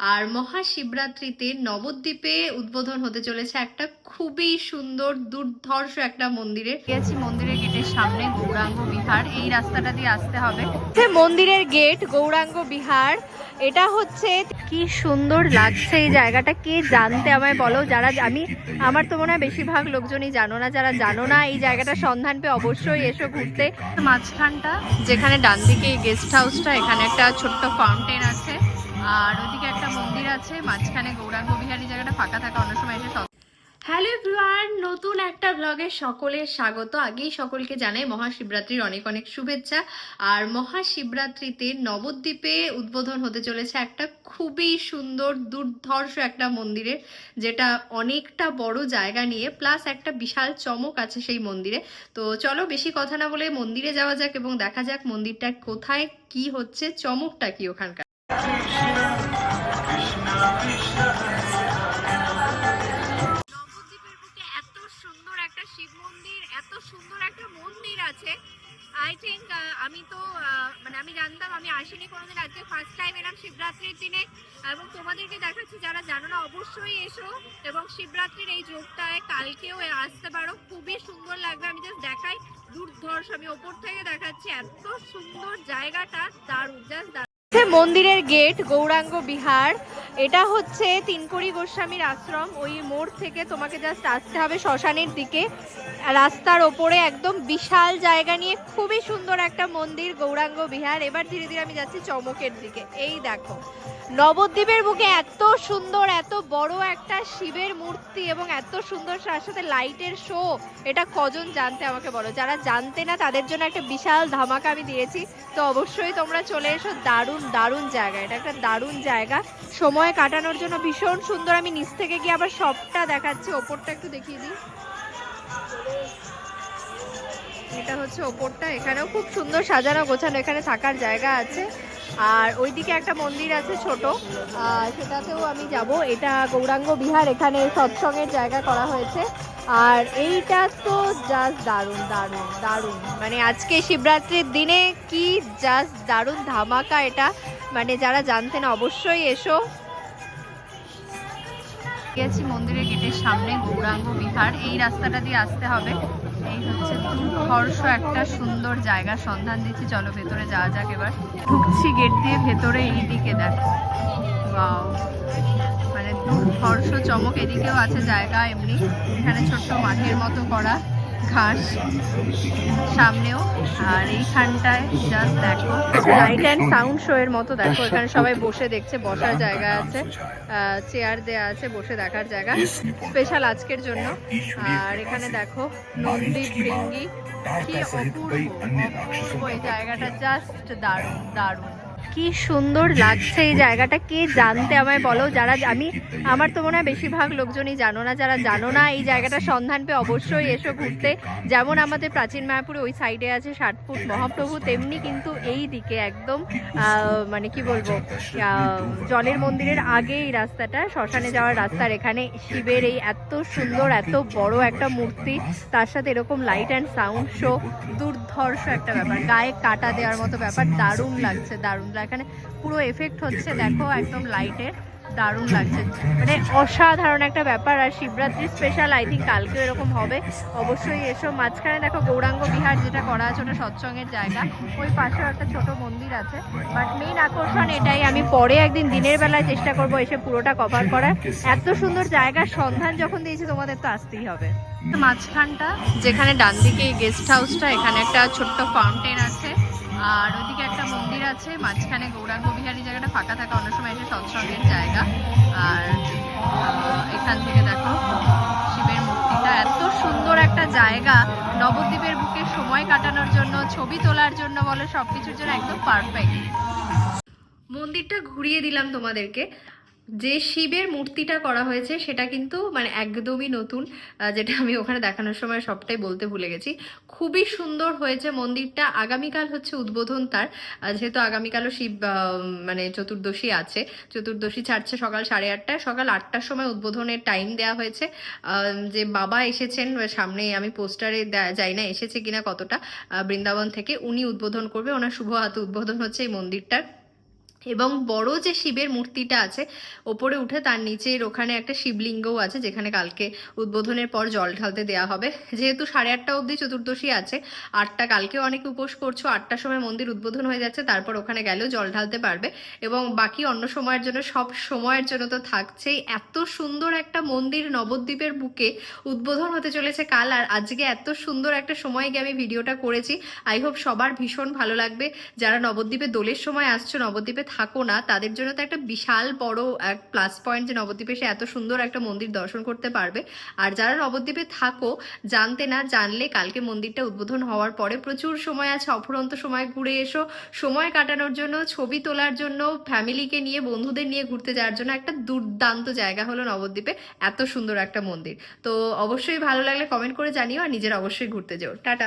আর মহাশিবরাত্রিতে নবদ্বীপে উদ্বোধন হতে চলেছে একটা খুবই সুন্দর, দুর্ধর্ষ একটা মন্দিরে গেছি মন্দিরের গেটের সামনে, গৌরাঙ্গ বিহার। এই রাস্তাটা দিয়ে আসতে হবে। মন্দিরের গেট, গৌরাঙ্গ বিহার। এটা হচ্ছে কি সুন্দর লাগছে এই জায়গাটা। কে জানতে আমায় বলো? যারা আমি, আমার তো মনে হয় বেশিরভাগ লোকজনই জানো না। যারা জানো না এই জায়গাটা সন্ধান পেয়ে অবশ্যই এসো ঘুরতে। মাঝখানটা, যেখানে ডান দিকে গেস্ট হাউসটা এখানে একটা ছোট্ট ফাউন্টেন আছে। আর ওইদিকে একটা মন্দির আছে, মাঝখানে গৌরাঙ্গ বিহারি জায়গাটা ফাঁকা থাকা অন্য সময় এসে হ্যালো এভরিওয়ান, নতুন একটা ব্লগে সকলের স্বাগত। আগেই সকলকে জানাই মহাশিবরাত্রির অনেক অনেক শুভেচ্ছা। আর মহাশিবরাত্রিতে নবদ্বীপে উদ্বোধন হতে চলেছে একটা খুবই সুন্দর, দুর্ধর্ষ একটা মন্দিরের যেটা অনেকটা বড় জায়গা নিয়ে প্লাস একটা বিশাল চমক আছে সেই মন্দিরে। তো চলো বেশি কথা না বলে মন্দিরে যাওয়া যাক এবং দেখা যাক মন্দিরটা কোথায়, কি হচ্ছে, চমকটা কি ওখানকার? আছে আই থিঙ্ক আমি তো মানে আমি জানতাম, আমি আসিনি কোনোদিন। আজকে ফার্স্ট টাইম এলাম শিবরাত্রির দিনে এবং তোমাদেরকে দেখাচ্ছি, যারা জানো না, অবশ্যই এসো এবং শিবরাত্রির এই যোগটায় কালকেও আসতে পারো। খুবই সুন্দর লাগবে। আমি জাস্ট দেখাই। দুর্ধর্ষ, আমি ওপর থেকে দেখাচ্ছি। এত সুন্দর জায়গাটা, দারুণ জাস্ট মন্দিরের গেট গৌরাঙ্গ বিহার। এটা হচ্ছে তিনকড়ি গোস্বামীর আশ্রম। ওই মোড় থেকে তোমাকে জাস্ট আসতে হবে শ্মশানের দিকে। রাস্তার ওপরে একদম বিশাল জায়গা নিয়ে খুবই সুন্দর একটা মন্দির, গৌরাঙ্গ বিহার। এবার ধীরে ধীরে আমি যাচ্ছি চমকের দিকে। এই দেখো, নবদ্বীপের বুকে এত সুন্দর, এত বড় একটা শিবের মূর্তি এবং এত সুন্দর তার সাথে লাইটের শো এটা কজন জানতে আমাকে বলো? যারা জানতে না, তাদের জন্য একটা বিশাল ধামাকা আমি দিয়েছি। তো অবশ্যই তোমরা চলে এসো দারুণ দারুণ দারুণ জায়গা। এটা একটা দারুণ জায়গা। সময় কাটানোর জন্য ভীষণ সুন্দর। আমি নিচ থেকে গিয়ে আবার সবটা দেখাচ্ছি। ওপরটা একটু দেখিয়ে দিই। এটা হচ্ছে ওপরটা। এখানেও খুব সুন্দর সাজানো গোছানো এখানে থাকার জায়গা আছে। আর ওইদিকে একটা মন্দির আছে ছোট। সেটাতেও আমি যাব। এটা গৌরাঙ্গ বিহার। এখানে সৎসঙ্গের জায়গা করা হয়েছে। আর এইটা তো জাস্ট দারুণ দারুণ দারুণ। মানে আজকে শিবরাত্রির দিনে কি জাস্ট দারুণ ধামাকা এটা? মানে যারা জানতেন অবশ্যই এসো। গেছি মন্দিরের গেটের সামনে, গৌরাঙ্গ বিহার। এই রাস্তাটা দিয়ে আসতে হবে। এই হচ্ছে দুর্ধর্ষ একটা সুন্দর জায়গা। সন্ধান দিচ্ছি, চলো ভেতরে যাওয়া যাক এবার। ঢুকছি গেট দিয়ে, ভেতরে এই দিকে দেখো। Wow! মানে দুর্ধর্ষ চমক এদিকেও আছে জায়গা এমনি। এখানে ছোট্ট মাঠের মতো করা ঘাস সামনেও। আর এইখানটায় জাস্ট দেখো লাইট অ্যান্ড সাউন্ড শো এর মতো দেখো। এখানে সবাই বসে দেখছে, বসার জায়গা আছে চেয়ার দেয়া আছে, বসে দেখার জায়গা। স্পেশাল আজকের জন্য। আর এখানে দেখো নন্দী ভৃঙ্গি, কি অপূর্ব এই জায়গাটা জাস্ট দারুণ দারুণ। কি সুন্দর লাগছে এই জায়গাটা। কে জানতে আমায় বলো? যারা আমি আমার তো মনে হয় বেশিরভাগ লোকজনই জানো না যারা জানো না এই জায়গাটা সন্ধান পেয়ে অবশ্যই এসো ঘুরতে। যেমন আমাদের প্রাচীন মায়াপুরে ওই সাইডে আছে ষাট ফুট মহাপ্রভু তেমনি কিন্তু এই দিকে একদম মানে কি বলব জলের মন্দিরের আগে এই রাস্তাটা শ্মশানে যাওয়ার রাস্তার এখানে শিবের এই এত সুন্দর এত বড় একটা মূর্তি তার সাথে এরকম লাইট অ্যান্ড সাউন্ড শো দুর্ধর্ষ একটা ব্যাপার। গায়ে কাটা দেওয়ার মতো ব্যাপার দারুণ লাগছে দারুণ। এখানে পুরো এফেক্ট হচ্ছে দেখো একদম লাইটের দারুণ লাগছে। মানে অসাধারণ একটা ব্যাপার। আর শিবরাত্রি স্পেশাল আই থিঙ্ক কালকে এরকম হবে। অবশ্যই এসো। মাঝখানে দেখো গৌরাঙ্গ বিহার যেটা করা আছে ওটা সৎসঙ্গের জায়গা। ওই পাশেও একটা ছোট মন্দির আছে। বাট মেইন আকর্ষণ এটাই আমি পরে একদিন দিনের বেলায় চেষ্টা করব এসে পুরোটা কভার করার। এত সুন্দর জায়গার সন্ধান যখন দিয়েছি তোমাদের তো আসতেই হবে। মাঝখানটা যেখানে ডান দিকে গেস্ট হাউসটা এখানে একটা ছোট্ট ফাউন্টেন আছে। আর ওদিকে একটা মন্দির আছে, মাঝখানে গৌরাঙ্গ বিহারি জায়গাটা ফাঁকা থাকা অনেক সময় এসে সৎসঙ্গের জায়গা। আর এখান থেকে দেখো, শিবের মূর্তিটা এত সুন্দর একটা জায়গা। নবদ্বীপের বুকে সময় কাটানোর জন্য, ছবি তোলার জন্য বলো, সবকিছুর জন্য একদম পারফেক্ট মন্দিরটা ঘুরিয়ে দিলাম তোমাদেরকে। যে শিবের মূর্তিটা করা হয়েছে সেটা কিন্তু মানে একদমই নতুন যেটা আমি ওখানে দেখানোর সময় সবটাই বলতে ভুলে গেছি। খুবই সুন্দর হয়েছে মন্দিরটা, আগামীকাল হচ্ছে উদ্বোধন তার। যেহেতু আগামীকালও শিব মানে চতুর্দশী আছে, চতুর্দশী ছাড়ছে সকাল সাড়ে আটটায়। সকাল আটটার সময় উদ্বোধনের টাইম দেওয়া হয়েছে। যে বাবা এসেছেন সামনে আমি পোস্টারে যাই না, এসেছে কিনা কতটা বৃন্দাবন থেকে, উনি উদ্বোধন করবে। ওনার শুভ হাতে উদ্বোধন হচ্ছে এই মন্দিরটার। এবং বড় যে শিবের মূর্তিটা আছে, ওপরে উঠে তার নিচের ওখানে একটা শিবলিঙ্গও আছে, যেখানে কালকে উদ্বোধনের পর জল ঢালতে দেওয়া হবে। যেহেতু সাড়ে আটটা অবধি চতুর্দশী আছে, আটটা কালকে অনেক উপোস করছ, আটটার সময় মন্দির উদ্বোধন হয়ে যাচ্ছে, তারপর ওখানে গেলেও জল ঢালতে পারবে। এবং বাকি অন্য সময়ের জন্য, সব সময়ের জন্য তো থাকছেই। এত সুন্দর একটা মন্দির নবদ্বীপের বুকে উদ্বোধন হতে চলেছে কাল, আর আজকে এত সুন্দর একটা সময় গিয়ে আমি ভিডিওটা করেছি। আই হোপ সবার ভীষণ ভালো লাগবে। যারা নবদ্বীপে দোলের সময় আসছো, নবদ্বীপে থাকো না, তাদের জন্য তো একটা বিশাল বড় এক প্লাস পয়েন্ট যে নবদ্বীপে সে এত সুন্দর একটা মন্দির দর্শন করতে পারবে। আর যারা নবদ্বীপে থাকো, জানতে না জানলে কালকে মন্দিরটা উদ্বোধন হওয়ার পরে প্রচুর সময় আছে, অফুরন্ত সময় ঘুরে এসো। সময় কাটানোর জন্য, ছবি তোলার জন্য ফ্যামিলিকে নিয়ে, বন্ধুদের নিয়ে ঘুরতে যাওয়ার জন্য একটা দুর্দান্ত জায়গা হলো নবদ্বীপে। এত সুন্দর একটা মন্দির। তো অবশ্যই ভালো লাগলে কমেন্ট করে জানিও আর নিজের অবশ্যই ঘুরতে যেও। টাটা।